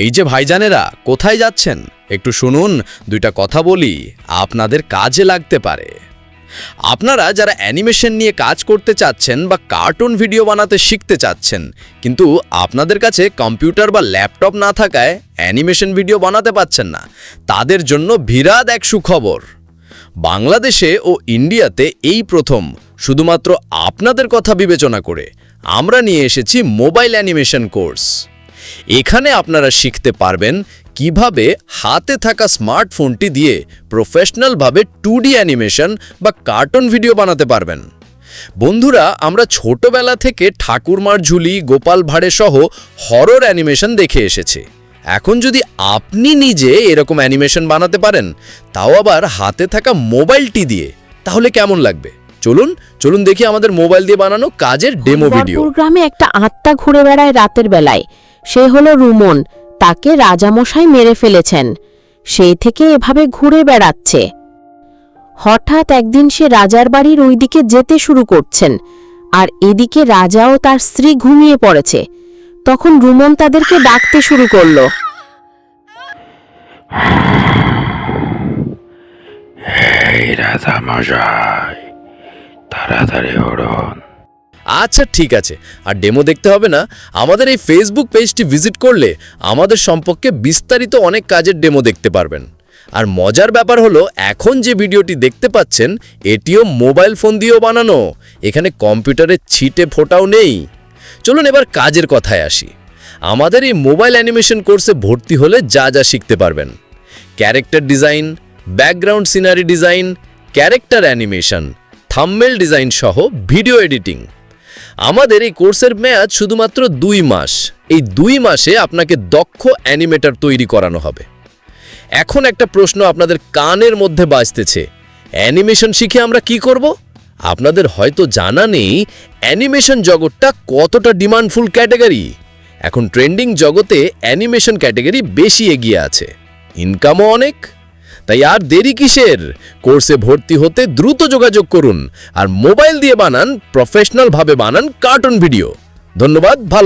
এই যে ভাইজানেরা, কোথায় যাচ্ছেন? একটু শুনুন, দুইটা কথা বলি, আপনাদের কাজে লাগতে পারে। আপনারা যারা অ্যানিমেশন নিয়ে কাজ করতে চাচ্ছেন বা কার্টুন ভিডিও বানাতে শিখতে চাচ্ছেন, কিন্তু আপনাদের কাছে কম্পিউটার বা ল্যাপটপ না থাকায় অ্যানিমেশন ভিডিও বানাতে পাচ্ছেন না, তাদের জন্য বিরাট এক সুখবর। বাংলাদেশে ও ইন্ডিয়াতে এই প্রথম, শুধুমাত্র আপনাদের কথা বিবেচনা করে, আমরা নিয়ে এসেছি মোবাইল অ্যানিমেশন কোর্স। এখানে আপনারা শিখতে পারবেন কীভাবে হাতে থাকা স্মার্টফোনটি দিয়ে প্রফেশনালভাবে টু ডি অ্যানিমেশন বা কার্টুন ভিডিও বানাতে পারবেন। বন্ধুরা আমরা ছোটবেলা থেকে ঠাকুরমার ঝুলি গোপাল ভাড়ে সহ হরর অ্যানিমেশন দেখে এসেছি। এখন যদি আপনি নিজে এরকম অ্যানিমেশন বানাতে পারেন তাও আবার হাতে থাকা মোবাইলটি দিয়ে তাহলে কেমন লাগবে? চলুন চলুন দেখি আমাদের মোবাইল দিয়ে বানানো কাজের ডেমো ভিডিও গ্রামে একটা আত্মা ঘুরে বেড়ায় রাতের বেলায়। সে হলো রুমন, তাকে রাজামশাই মেরে ফেলেছেন। সেই থেকে এভাবে ঘুরে বেড়াচ্ছে। হঠাৎ একদিন সে রাজার বাড়ির ওইদিকে যেতে শুরু করছেন, আর এদিকে রাজা ও তার স্ত্রী ঘুমিয়ে পড়েছে। তখন রুমন তাদেরকে ডাকতে শুরু করল। রাজা তাড়াতাড়ি উঠুন আচ্ছা ঠিক আছে। আর ডেমো দেখতে হবে না? আমাদের এই ফেসবুক পেজটি ভিজিট করলে আমাদের সম্পর্কে বিস্তারিত অনেক কাজের ডেমো দেখতে পারবেন। আর মজার ব্যাপার হলো, এখন যে ভিডিওটি দেখতে পাচ্ছেন, এটিও মোবাইল ফোন দিয়েও বানানো। এখানে কম্পিউটারের ছিটে ফোটাও নেই। চলুন এবার কাজের কথায় আসি। আমাদের এই মোবাইল অ্যানিমেশন কোর্সে ভর্তি হলে যা যা শিখতে পারবেন। Character design background scenery design character animation thumbnail design সহ ভিডিও এডিটিং আমাদের এই কোর্সের মেয়াদ শুধুমাত্র দুই মাস। এই দুই মাসে আপনাকে দক্ষ অ্যানিমেটর তৈরি করানো হবে। এখন একটা প্রশ্ন আপনাদের কানের মধ্যে বাজতেছে, অ্যানিমেশন শিখে আমরা কি করব? আপনাদের হয়তো জানা নেই, অ্যানিমেশন জগৎটা কতটা ডিমান্ডফুল ক্যাটাগরি। এখন ট্রেন্ডিং জগতে অ্যানিমেশন ক্যাটাগরি বেশি এগিয়ে আছে। ইনকামও অনেক তাই আর দেরি কিসের? কোর্সে ভর্তি হতে দ্রুত যোগাযোগ করুন আর মোবাইল দিয়ে বানান প্রফেশনাল ভাবে বানান কার্টুন ভিডিও ধন্যবাদ, ভালো